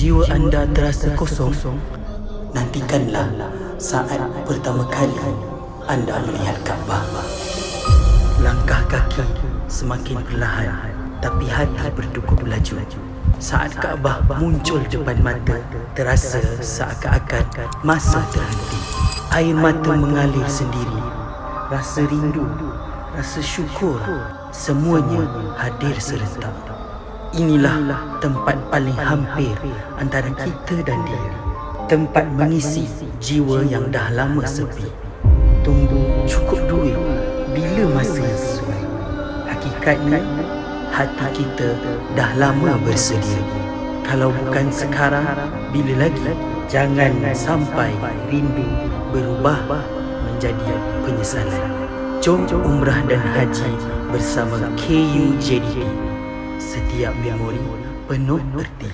jiwa anda terasa kosong, nantikanlah saat pertama kali anda melihat Kaabah. Langkah kaki semakin perlahan, tapi hati bertukuk laju. Saat Kaabah muncul depan mata, terasa seakan-akan masa terhenti. Air mata mengalir sendiri. Rasa rindu, rasa syukur, semuanya hadir serentak. Inilah tempat paling hampir antara kita dan dia. Tempat mengisi jiwa yang dah lama sepi. Tunggu cukup duit bila masa yang sesuai. Hakikatnya, hati kita dah lama bersedia. Kalau bukan sekarang, bila lagi? Jangan sampai rindu berubah menjadi penyesalan. Jom umrah dan haji bersama KUJDP. Setiap memori penuh erti.